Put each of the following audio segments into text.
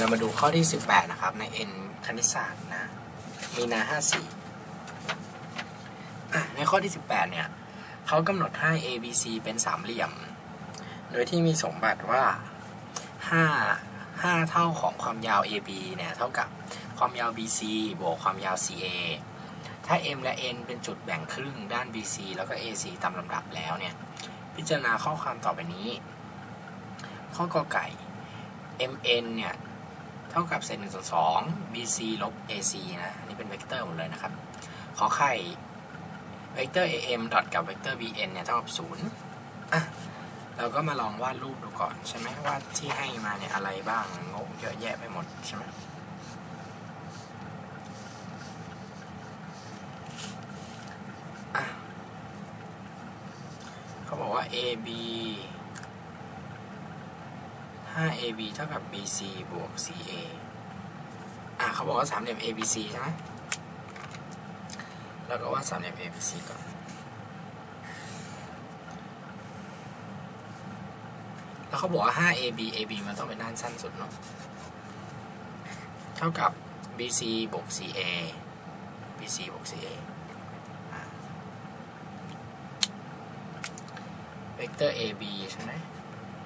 เรามาดูข้อที่ 18 นะครับ ใน n คณิตศาสตร์นะ มีนา 54อ่ในข้อที่ 18 เนี่ยเขากำหนดให้ a b c เป็นสามเหลี่ยม โดยที่มีสมบัติว่า 5 5 เท่าของความยาว ab เนี่ยเท่ากับความยาว bc บวกความยาว ca ถ้า m และ n เป็นจุดแบ่งครึ่งด้าน bc แล้วก็ ac ตามลำดับแล้วเนี่ย พิจารณาข้อความต่อไปนี้ ข้อกอไก่ mn เนี่ย เท่ากับเศษหนึ่งส่วนสอง bc ลบ ac นะอันนี้เป็นเวกเตอร์หมดเลยนะครับ ขอไข่เวกเตอร์ am ดอทกับเวกเตอร์ bn เนี่ยเท่ากับศูนย์อะเราก็มาลองวาดรูปดูก่อนใช่ไหมว่าที่ให้มาเนี่ยอะไรบ้างงกเยอะแยะไปหมดใช่ไหมเขาบอกว่า 5ab เท่ากับ bc บวก ca อะเขาบอกว่าสามเหลี่ยม abc ใช่ไหมเราก็วาดสามเหลี่ยม abc ก่อน แล้วเขาบอกว่า 5ab ab มันต้องเป็นด้านสั้นสุดเนาะ เท่ากับ bc บวก ca bc บวก ca เวกเตอร์ ab ใช่ไหม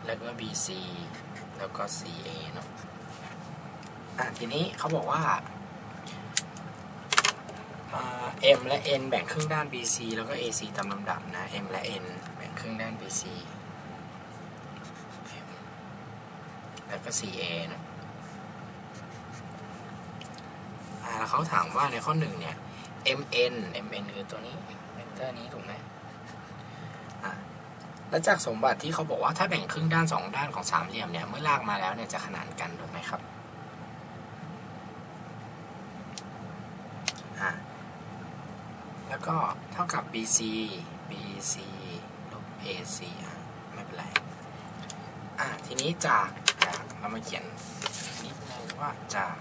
แล้วก็ bc แล้วก็ ca เนาะอะทีนี้เขาบอกว่า m และ n แบ่งครึ่งด้าน bc แล้วก็ ac ตามลำดับนะ m และ n แบ่งครึ่งด้าน bc แล้วก็ ca นะอ่าแล้วเขาถามว่าในข้อหนึ่งเนี่ย mn mn คือตัวนี้เวกเตอร์นี้ถูกไหม แล้วจากสมบัติที่เขาบอกว่าถ้าแบ่งครึ่งด้านสองด้านของสามเหลี่ยมเนี่ยเมื่อลากมาแล้วเนี่ยจะขนานกันถูกไหมครับอะแล้วก็เท่ากับ bc bc ลบ ac อะไม่เป็นไรอะทีนี้จากจากเรามาเขียนนิดนึงว่าจาก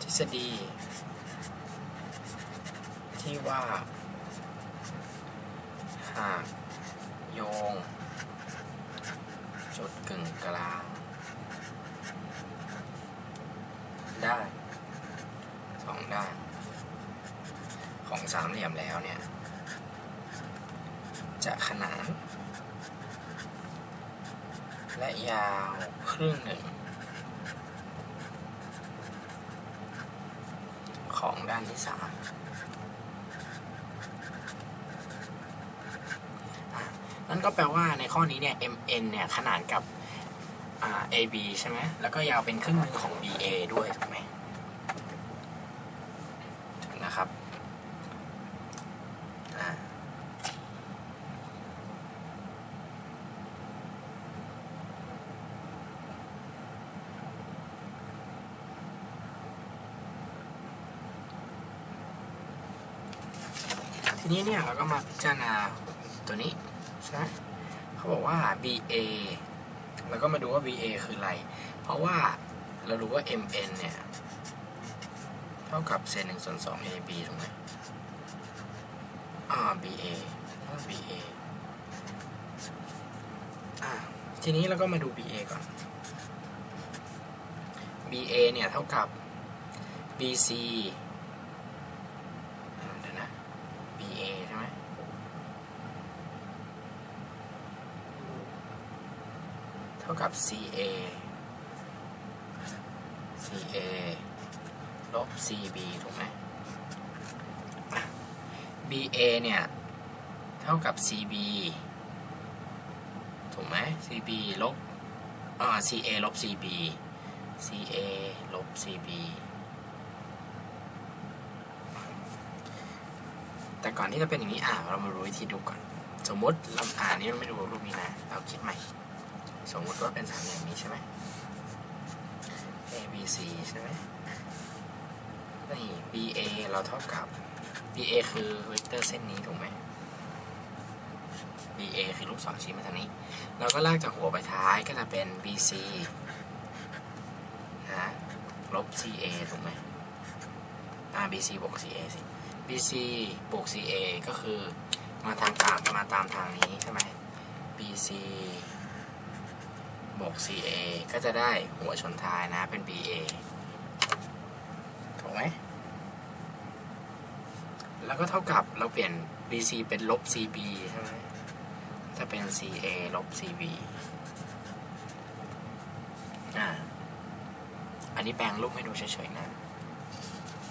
ทฤษฎีที่ว่า หากโยง จุดกึ่งกลาง ได้สองด้าน ของสามเหลี่ยมแล้วเนี่ย จะขนาน และยาวครึ่งหนึ่ง ของด้านที่สามอะนั่น ก็แปลว่าในข้อนี้เนี่ย mn เนี่ยขนานกับ ab ใช่ไหมแล้วก็ยาวเป็นครึ่งหนึ่งของ ba ด้วยถูกไหมนะครับทีนี้เนี่ยเราก็มาพิจารณาตัวนี้ ใช่ไหมเขาบอกว่า BA แล้วก็มาดูว่า BA คืออะไร เพราะว่าเรารู้ว่า MN เนี่ยเท่ากับเศษหนึ่งส่วนสอง AB ถูกไหมอ่า BA เท่า BA อ่าทีนี้เราก็มาดู BA ก่อน BA เนี่ยเท่ากับ BC อ่าเดี๋ยวนะ BA ใช่ไหม เท่ากับ CA CA ลบ CB ถูกไหม BA เนี่ย เท่ากับ CB ถูกไหม CB ลบอ่า CA ลบ CB CA ลบ CB แต่ก่อนที่จะเป็นอย่างนี้อ่าเรามารู้วิธีดูก่อน สมมติเราอ่านนี้เราไม่ดูรูปนี้นะ เราคิดใหม่ สมมติว่าเป็นสามเหลี่ยมนี้ใช่ไหม A B C ใช่ไหมนี่ B A เราเท่ากับ B A คือเวกเตอร์เส้นนี้ถูกไหม B A คือลูกศรชี้มาทางนี้ เราก็ลากจากหัวไปท้ายก็จะเป็น B C นะลบ C A ถูกไหมอ่า B C บวก C A สิ B C บวก C A ก็คือมาทางตามมาตามทางนี้ใช่ไหม B C บวก CA ก็จะได้หัวชนท้ายนะเป็น BA ถูกไหม แล้วก็เท่ากับเราเปลี่ยน BC เป็นลบ CB ใช่ไหมจะเป็น CA ลบ CB อ่า อันนี้แปลงรูปให้ดูเฉยๆนะ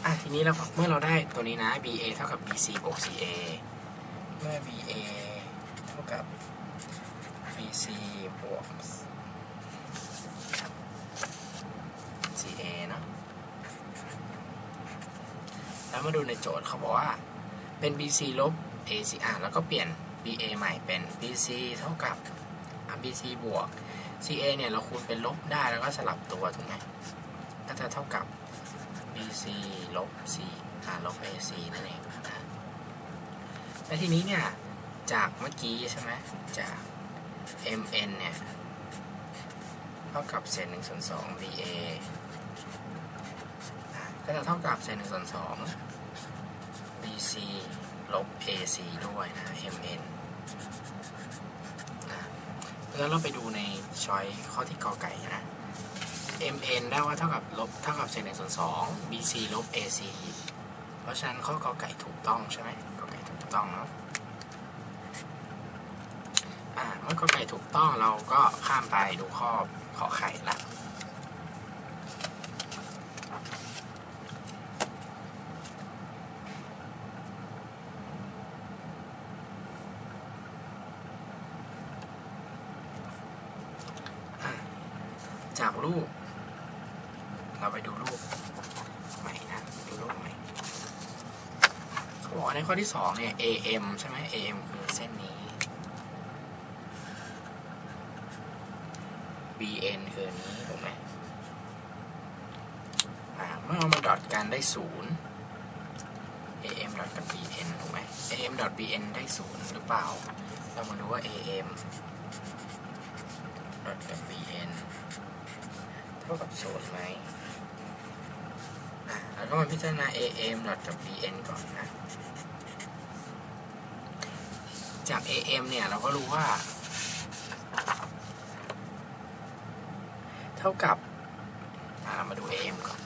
อะทีนี้เราเมื่อเราได้ตัวนี้นะ BA เท่ากับ BC บวก CA เมื่อ BA เท่ากับ BC บวก CA เนอะ แล้วมาดูในโจทย์เขาบอกว่าเป็น BC ลบ AC อะแล้วก็เปลี่ยน BA ใหม่เป็น BC เท่ากับ BC บวก CA เนี่ยเราคูณเป็นลบได้แล้วก็สลับตัวถูกไหมก็จะเท่ากับ BC ลบ C อ่าลบ AC นั่นเองนะและทีนี้เนี่ยจากเมื่อกี้ใช่ไหมจาก MN เนี่ย เท่ากับเศษหนึ่งส่วนสอง BA ก็จะเท่ากับเศษหนึ่งส่วนสอง BC ลบ AC ด้วยนะ MN นะแล้วเราไปดูในช้อยข้อที่กอไก่นะ MN ได้ว่าเท่ากับลบเท่ากับเศษหนึ่งส่วนสอง BC ลบ AC เพราะฉะนั้นข้อกอไก่ถูกต้องใช่ไหมกอไก่ถูกต้องเนาะอ่าเมื่อกอไก่ถูกต้องเราก็ข้ามไปดูข้อขอไข่ละ จากรูป เราไปดูรูปใหม่นะ ดูรูปใหม่เขาบอกในข้อที่สองเนี่ย AM ใช่ไหม AM คือเส้นนี้ BN คือนี้ถูกไหมเมื่อเอามาดอทกันได้ศูนย์ AM ดอทกับ BN ถูกไหม AM ดอท BN ได้ศูนย์หรือเปล่า เรามาดูว่า AM ดอทกับ BN เท่ากับศูนย์ไหมอะแล้วก็มาพิจารณา AM ดอทกับ BN ก่อนนะ จาก AM เนี่ย เราก็รู้ว่า เท่ากับอะเรามาดู AM ก่อน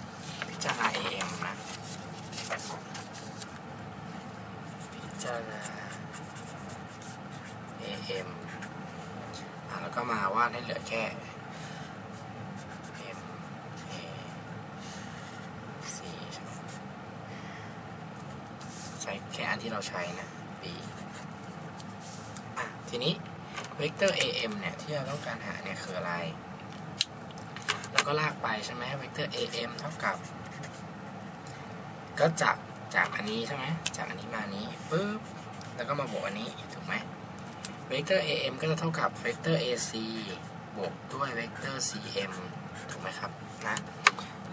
พิจารณา AM นะ พิจารณา AM อะแล้วก็มาวาดให้เหลือแค่ M A C ใช่ไหมใช้แค่อัน ที่เราใช้นะ b ะทีนี้เวกเตอร์ AM เนี่ยที่เราต้องการหาเนี่ยคืออะไร แล้วก็ลากไปใช่ไหมเวกเตอร์ AM เท่ากับ ก็จากจากอันนี้ใช่ไหมจากอันนี้มาอันนี้ปุ๊บแล้วก็มาบวกอันนี้ถูกไหมเวกเตอร์ AM ก็จะเท่ากับเวกเตอร์ AC บวกด้วยเวกเตอร์ CM ถูกไหมครับนะ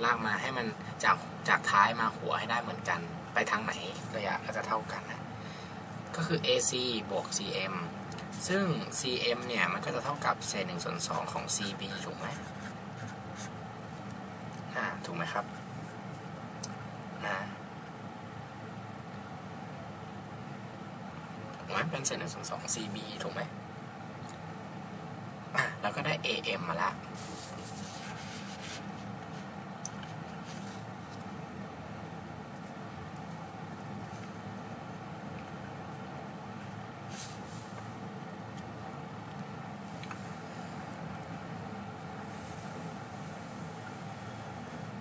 ลากมาให้มันจากจากท้ายมาหัวให้ได้เหมือนกัน ไปทางไหนระยะก็จะเท่ากันนะก็คือ AC บวก CM ซึ่ง CM เนี่ยมันก็จะเท่ากับเศษหนึ่งส่วนสองของ CB ถูกไหมอ่าถูกไหมครับนะถูกไหมเป็นเศษหนึ่งส่วนสอง CB ถูกไหมอะแล้วก็ได้ AM มาละ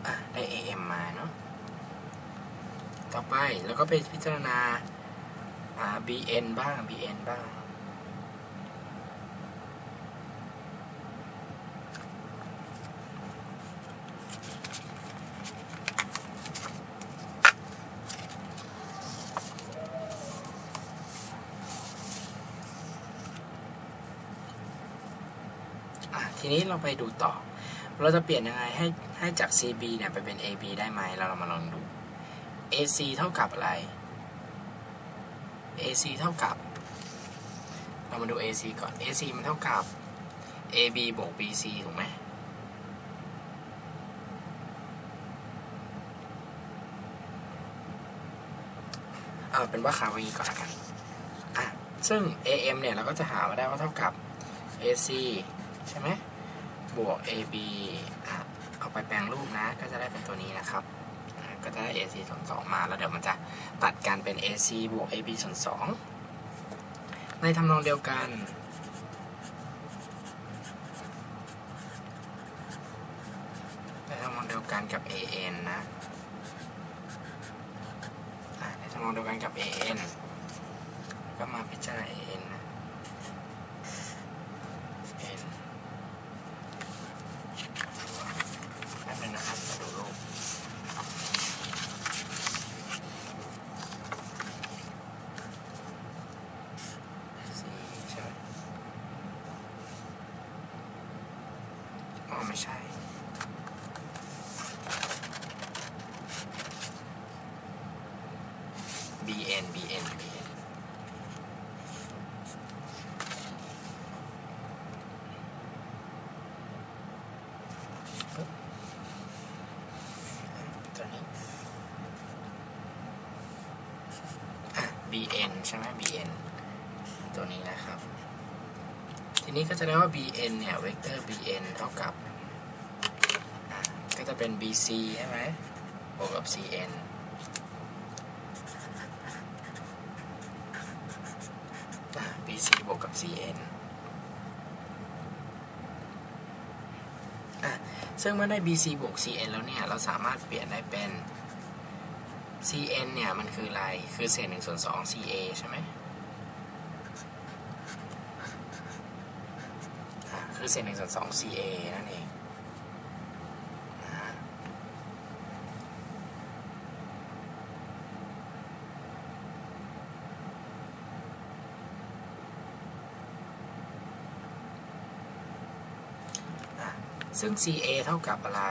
อะได้ AM มาเนาะต่อไปแล้วก็ไปพิจารณาอ่า BN บ้าง BN บ้าง ทีนี้เราไปดูต่อ เราจะเปลี่ยนยังไงให้ให้จาก CB เนี่ยไปเป็น AB ได้ไหมเราเรามาลองดู AC เท่ากับอะไร AC เท่ากับ เรามาดู AC ก่อน AC มันเท่ากับ AB บวก BC ถูกไหมเอาเป็นว่าคาวีก่อนละกันอะซึ่ง AM เนี่ย เราก็จะหามาได้ว่าเท่ากับ AC ใช่ไหม บวก AB อะเอาไปแปลงรูปนะ ก็จะได้เป็นตัวนี้นะครับ ก็จะได้ AC ส่วน2มาแล้วเดี๋ยวมันจะตัดกันเป็น AC บวก AB ส่วน2ในทำนองเดียวกัน ในทำนองเดียวกันกับ AN นะในทำนองเดียวกันกับ AN ก็มาพิจารณา AN นะ N แป๊บนึงนะครับมาดูรูปสี่ใช่ไหมอ๋อไม่ใช่ BN BN BN ตัวนี้ bn ใช่ไหม bn ตัวนี้นะครับ ทีนี้ก็จะได้ว่า bn เนี่ย เวกเตอร์ bn เท่ากับ ก็จะเป็น bc ใช่ไหมบวกกับ cn อะ bc บวกกับ cn อะซึ่งเมื่อได้ BC บวก CN แล้วเนี่ย เราสามารถเปลี่ยนได้เป็น CN เนี่ย มันคืออะไร คือเศษหนึ่งส่วนสอง CA ใช่ไหมคือเศษหนึ่งส่วนสอง CA นั่นเองนะฮะอะ ซึ่ง CA เท่ากับอะไร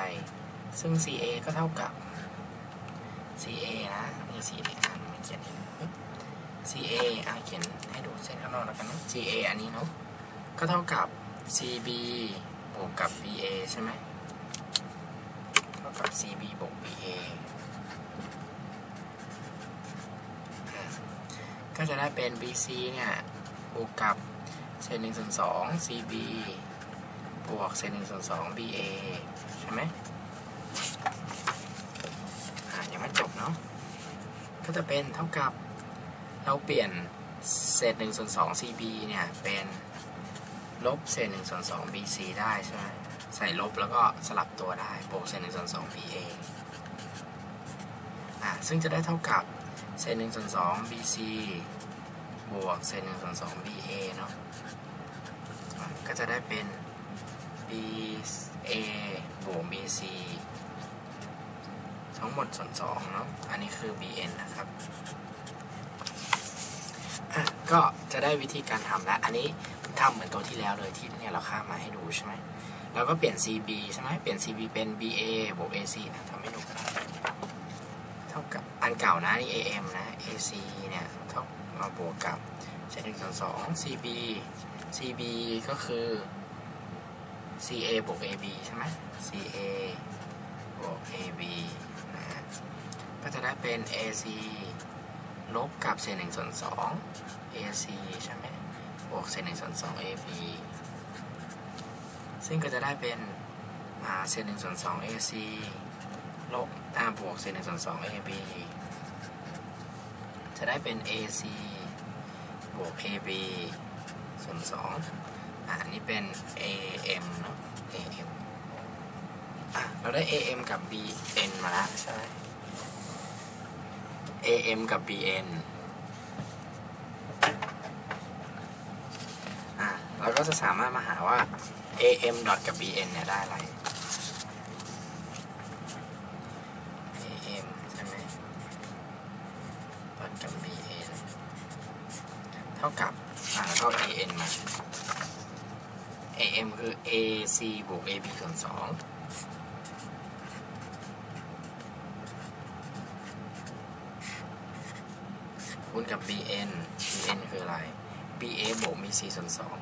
ซึ่ง CA ก็เท่ากับ CA นะนี่ CA อ่านเขียนเองปึ๊บ CA อ่าเขียนให้ดูเส้นข้างนอกแล้วกันนะ CA อันนี้เนาะก็เท่ากับ CB บวกกับ BA ใช่ไหมเท่ากับ CB บวก BA ก็จะได้เป็น BC เนี่ยบวกกับเศษหนึ่งส่วนสอง CB บวกเศษหนึ่งส่วนสอง BA ใช่ไหมอ่ายังไม่จบเนาะก็จะเป็นเท่ากับเราเปลี่ยนเศษหนึ่งส่วนสอง CB เนี่ย เป็นลบเศษหนึ่งส่วนสอง BC ได้ใช่ไหมใส่ลบแล้วก็สลับตัวได้บวกเศษหนึ่งส่วนสอง BA อ่าซึ่งจะได้เท่ากับเศษหนึ่งส่วนสอง BC บวกเศษหนึ่งส่วนสอง BA เนาะอะก็จะได้เป็น BA บวก BC ทั้งหมดส่วนสองเนาะ อันนี้คือ BN นะครับ ก็จะได้วิธีการทำแล้ว อันนี้ทำเหมือนตัวที่แล้วเลยที่เนี่ยเราข้ามมาให้ดูใช่ไหมแล้วก็เปลี่ยน CB ใช่ไหมเปลี่ยน CB เป็น BA บวก AC นะทำให้ดูกันเท่ากับอันเก่านะนี่ AM นะ AC เนี่ยเท่ามาบวกกับเศษหนึ่งส่วนสอง CB CB ก็คือ CA บวก AB ใช่ไหม CA บวก AB นะฮะก็จะได้เป็น AC ลบกับเศษหนึ่งส่วนสอง AC ใช่ไหมบวกเศษหนึ่งส่วนสอง AB ซึ่งก็จะได้เป็นเศษหนึ่งส่วนสอง AC ลบอ่าบวกเศษหนึ่งส่วนสอง AB จะได้เป็น AC บวก AB ส่วนสอง อ่าอันนี้เป็น AM เนอะ AM อะเราได้ AM กับ BN มาแล้วใช่ไหม AM กับ BN อะเราก็จะสามารถมาหาว่า AM ดอทกับ BN เนี่ยได้อะไร AM ใช่ไหมดอทกับ BN เท่ากับ อ่าเท่า AN มา AM คือ AC บวก AB ส่วนสองคูณกับ BN BN คืออะไร BA บวกมี C ส่วนสอง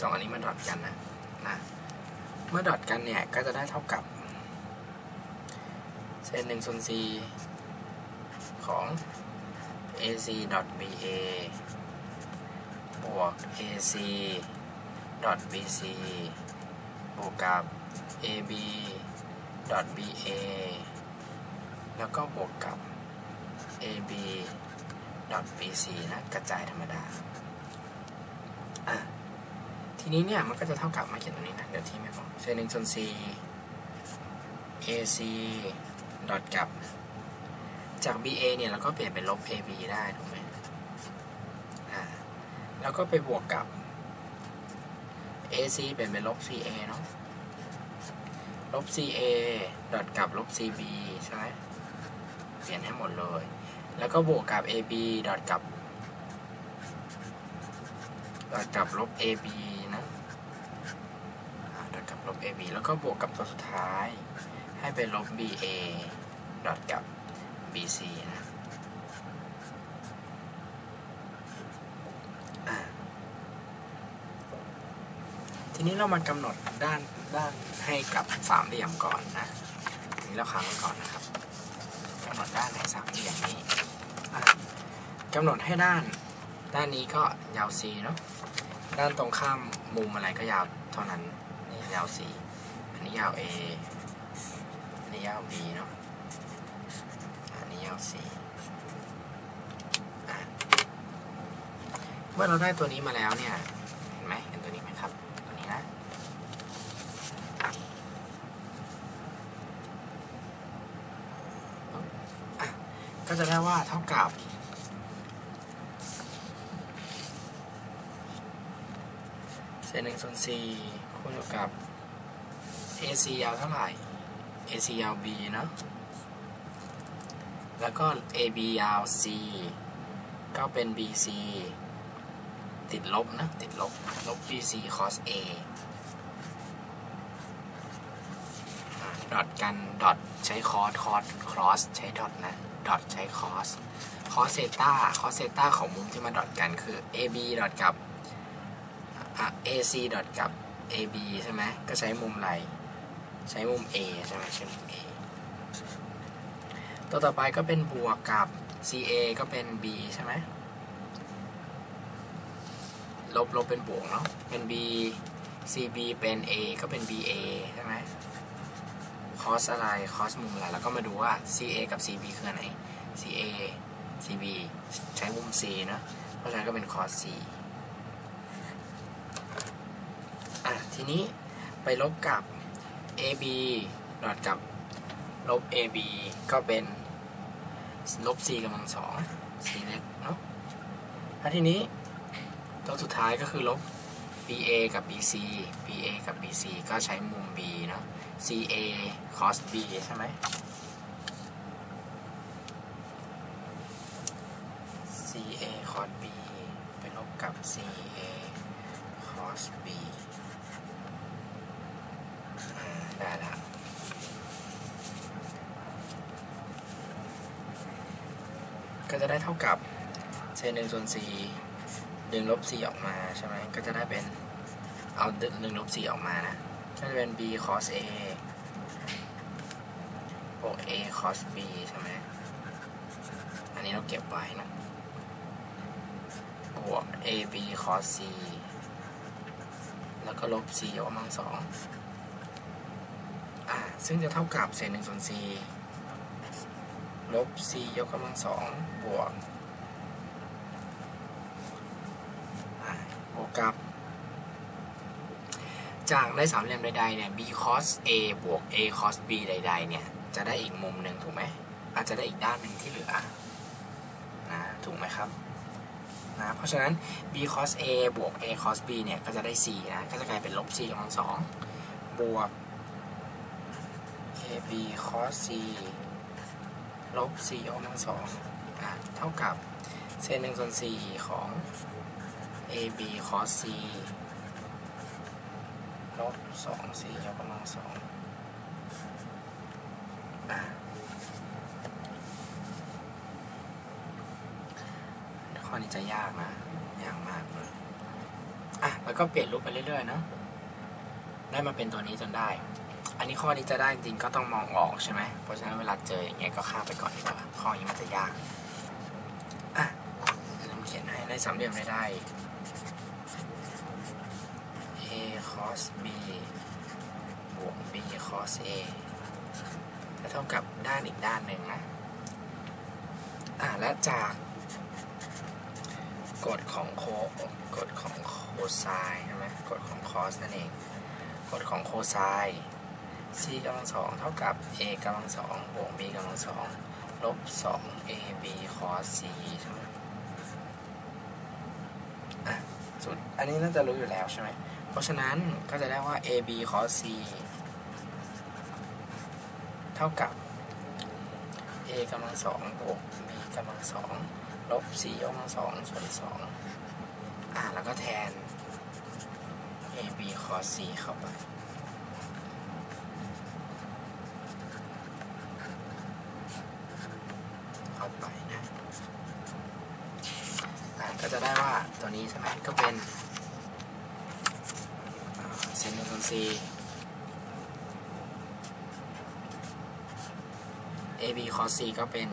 สองอันนี้มาดอทกันนะนะเมื่อดอทกันเนี่ย ก็จะได้เท่ากับ เศษหนึ่งส่วน C ของ AC BA บวก ac dot bc บวกกับ ab dot ba แล้วก็บวกกับ ab dot bc นะกระจายธรรมดา อะ ทีนี้เนี่ย มันก็จะเท่ากับมาเขียนตรงนี้นะ เดี๋ยวที่ไม่บอกเศษหนึ่งส่วนสี่ ac ดอทกับ จาก ba เนี่ยเราก็เปลี่ยนเป็นลบ ab ได้ถูกไหมอ่าแล้วก็ไปบวกกับ ac เปลี่ยนเป็นลบ ca เนาะลบ ca ดอทกับลบ cb ใช่ไหมเปลี่ยนให้หมดเลย แล้วก็บวกกับ ab ดอทกับดอทกับลบ ab นะดอทกับลบ ab แล้วก็บวกกับตัวสุดท้าย ให้เป็นลบ ba ดอทกับ bc นะทีนี้เรามากำหนดด้านด้านให้กับสามเหลี่ยมก่อนนะทีนี้เราค้างไว้ก่อนนะครับกำหนดด้านให้สามเหลี่ยมนี้กำหนดให้ด้านด้านนี้ก็ยาว c เนาะด้านตรงข้ามมุมอะไรก็ยาวเท่านั้นนี่ยาว c อันนี้ยาว a อันนี้ยาว b เนาะ อันนี้ยาว c อ่เมื่อเราได้ตัวนี้มาแล้วเนี่ย เห็นไหมเห็นตัวนี้ไหมครับ ตัวนี้นะ ก็จะได้ว่าเท่ากับเศษหนึ่งส่วนสี่คูณกับ AC ยาวเท่าไหร่ AC ยาว B เนอะ แล้วก็ AB ยาว C ก็เป็น BC ติดลบนะ ติดลบ ลบ BC cos A ดอทกัน ดอทใช้คอสคอสครอสใช้ดอทนะ ดอทใช้คอสคอสเซต้าคอสเซต้าของมุมที่มาดอทกันคือ AB ดอทกับอ AC ดอทกับ AB ใช่ไหม ก็ใช้มุมอะไรใช้มุม A ใช่ไหมใช้มุม A ตัวต่อไปก็เป็นบวกกับ CA ก็เป็น B ใช่ไหมลบลบเป็นบวกเนาะ เป็น B CB เป็น A ก็เป็น BA ใช่ไหม cos อะไร cos มุมอะไรแล้วก็มาดูว่า CA กับ CB คืออันไหน CA CB ใช้มุม C เนอะเพราะฉะนั้นก็เป็น cos C อะ ทีนี้ไปลบกับ AB ดอทกับลบ AB ก็เป็น ลบ C กำลังสอง C เล็กเนาะแล้วทีนี้ตัวสุดท้ายก็คือลบ BA กับ BC BA กับ BC ก็ใช้มุม B เนาะ CA cos B ใช่ไหม CA cos B ไปลบกับ CA cos B ได้แล้ว ก็จะได้เท่ากับเศษหนึ่งส่วนสี่ดึงลบสี่ออกมาใช่ไหมก็จะได้เป็นเอาหนึ่งลบสี่ออกมานะ ก็จะเป็น b cos a บวก a cos b ใช่ไหมอันนี้เราเก็บไว้นะบวก a b cos c แล้วก็ลบ c ยกกำลังสองอ่าซึ่งจะเท่ากับเศษหนึ่งส่วน c ลบ c ยกกำลังสองบวกบวกกับ จากได้สามเหลี่ยมใดๆเนี่ย b cos a บวก a cos b ใดๆเนี่ย จะได้อีกมุมหนึ่งถูกไหมอาจจะได้อีกด้านหนึ่งที่เหลือนะถูกไหมครับนะเพราะฉะนั้น b cos a บวก a cos b เนี่ย ก็จะได้ c นะ ก็จะกลายเป็นลบ c กำลังสองบวก a b cos c ลบ c ยกกำลังสองเท่ากับเศษหนึ่งส่วนสี่ของ ab cos c ลบสอง c ยกกำลังสองข้อนี้จะยากนะ ยากมากเลยอะ แล้วก็เปลี่ยนรูปไปเรื่อยๆเนอะได้มาเป็นตัวนี้จนได้ อันนี้ข้อนี้จะได้จริงก็ต้องมองออกใช่ไหมเพราะฉะนั้นเวลาเจออย่างเงี้ยก็ข้ามไปก่อนดีกว่าข้อนี้มันจะยากอะเริ่มเขียนให้ได้สามเหลี่ยมได้ได้ cos b บวก b cos a จะเท่ากับด้านอีกด้านหนึ่งนะอ่าและจากกฎของโคกฎของโคไซน์ใช่ไหมกฎของคอสนั่นเองกฎของโคไซน์ c กำลังสองเท่ากับ a กำลังสองบวก b กำลังสองลบสอง a b cos c ใช่ไหมสุดอันนี้น่าจะรู้อยู่แล้วใช่ไหม เพราะฉะนั้นก็จะได้ว่า a b cos c เท่ากับ a กำลังสองบวก b กำลังสองลบ c กำลังสองส่วนสองอะแล้วก็แทน a b cos c เข้าไป เข้าไปนะอะก็จะได้ว่าตัวนี้ ใช่ไหมก็เป็นเซนหนึ่งส่วนสี่ ab cos c ก็เป็น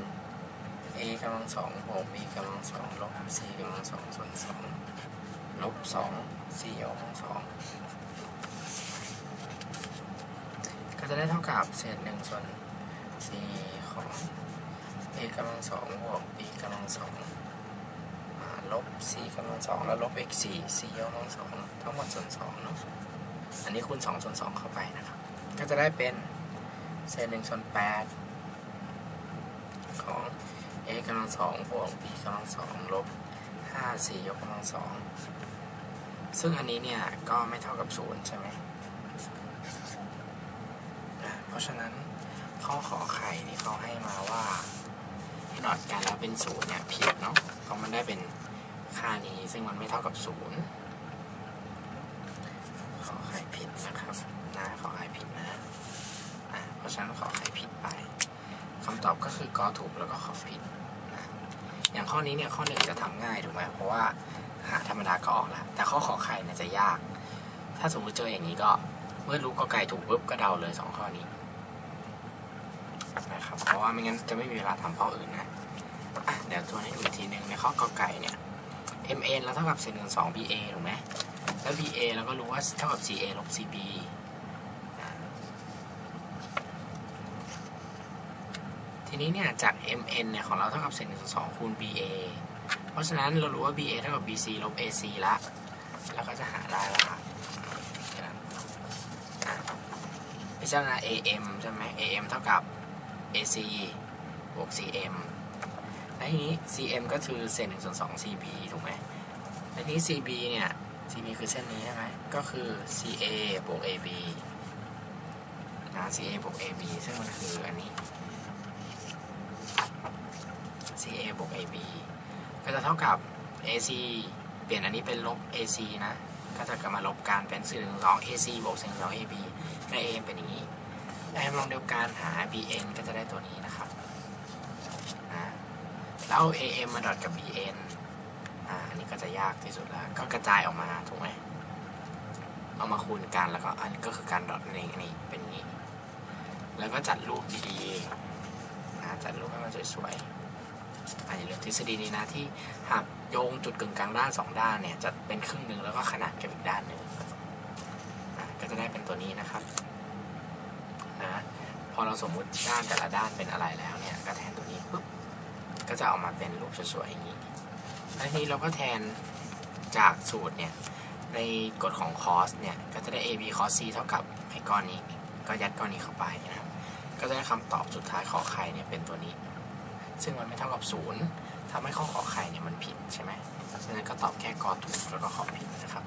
a กำลังสองบวก b กำลังสองลบ c กำลังสองส่วนสองลบสอง c ยกำลังสองก็จะได้เท่ากับเศษหนึ่งส่วนสี่ของ a กำลังสองบวก b กำลังสอง ลบ c กำลังสองแล้วลบ x สี่ c กำลังสองทั้งหมดส่วนสองเนาะอันนี้คูณสองส่วนสองเข้าไปนะครับ ก็จะได้เป็นเศษหนึ่งส่วนแปดของ a กำลังสองบวก b กำลังสองลบห้าสี่ยกกำลังสองซึ่งอันนี้เนี่ย ก็ไม่เท่ากับศูนย์ใช่ไหมอะเพราะฉะนั้นข้อขอไข่ที่เขาให้มาว่าหลอดกันแล้วเป็นศูนย์เนี่ยผิดเนาะเพราะมันได้เป็น ค่านี้ซึ่งมันไม่เท่ากับศูนย์ขอไข่ผิดนะครับนะขอไข่ผิดนะะเพราะฉะนั้นขอไข่ผิดไปคำตอบก็คือกอถูกแล้วก็ขอผิดนะอย่างข้อนี้เนี่ยข้อหนึ่งจะทำง่ายถูกไหมเพราะว่าหาธรรมดาก็ออกแล้วแต่ข้อขอไข่เนี่ยจะยาก ถ้าสมมติเจออย่างนี้ก็เมื่อรู้กอไก่ถูกปุ๊บก็เดาเลยสองข้อนี้นะครับเพราะว่าไม่งั้นจะไม่มีเวลาทำข้ออื่นนะะเดี๋ยวตัวนี้ดูอีกทีหนึ่งในข้อกอไก่เนี่ย mn แล้วเท่ากับเศษหนึ่งสอง ba ถูกไหมแล้ว ba เราก็รู้ว่าเท่ากับ ca ลบ cb ทีนี้เนี่ยจาก mn เนี่ยของเราเท่ากับเศษหนึ่งสองคูณ ba เพราะฉะนั้นเรารู้ว่า ba เท่ากับ bc ลบ ac ละแล้วก็จะหาได้แล้วครับแค่นั้นอะพิจารณา am ใช่ไหม am เท่ากับ ac บวก cm และทีนี้ cm ก็คือเศษหนึ่งส่วนสอง cb ถูกไหมและทีนี้ cb เนี่ย cb คือเส้นนี้ใช่ไหมก็คือ ca บวก ab นะ ca บวก ab ซึ่งมันคืออันนี้ CA บวก AB ก็จะเท่ากับ AC เปลี่ยนอันนี้เป็นลบ AC นะ ก็จะกลับมาลบกันเป็น4 1 2 AC บวก4 1 2 AB และ AM เป็นอย่างนี้และลองเดียวกันหา BN ก็จะได้ตัวนี้นะครับ แล้วเอา AM มาดอทกับ BN อ่าอันนี้ก็จะยากที่สุดแล้วก็กระจายออกมาถูกไหมเอามาคูณกันแล้วก็อันก็คือการดอทนั่นเองอันนี้เป็นนี้ แล้วก็จัดรูปดีๆอ่าจัดรูปให้มันสวยๆอันนี้เรื่องทฤษฎีนี้นะที่หากโยงจุดกึ่งกลางด้านสองด้านเนี่ยจะเป็นครึ่งหนึ่งแล้วก็ขนาดกับอีกด้านหนึ่งอะก็จะได้เป็นตัวนี้นะครับนะพอเราสมมุติด้านแต่ละด้านเป็นอะไรแล้วเนี่ยก็แทนตัวนี้ปุ๊บ ก็จะออกมาเป็นรูปสวยๆอย่างนี้แล้วทีนี้เราก็แทนจากสูตรเนี่ย ในกฎของ cos เนี่ย ก็จะได้ ab cos c เท่ากับไอ้ก้อนนี้ ก็ยัดก้อนนี้เข้าไปนะครับ ก็จะได้คำตอบสุดท้ายขอไข่เนี่ยเป็นตัวนี้ ซึ่งมันไม่เท่ากับศูนย์ทำให้ข้อขอไข่เนี่ยมันผิดใช่ไหมฉะนั้นก็ตอบแค่กอถูกแล้วก็ขอผิดนะครับ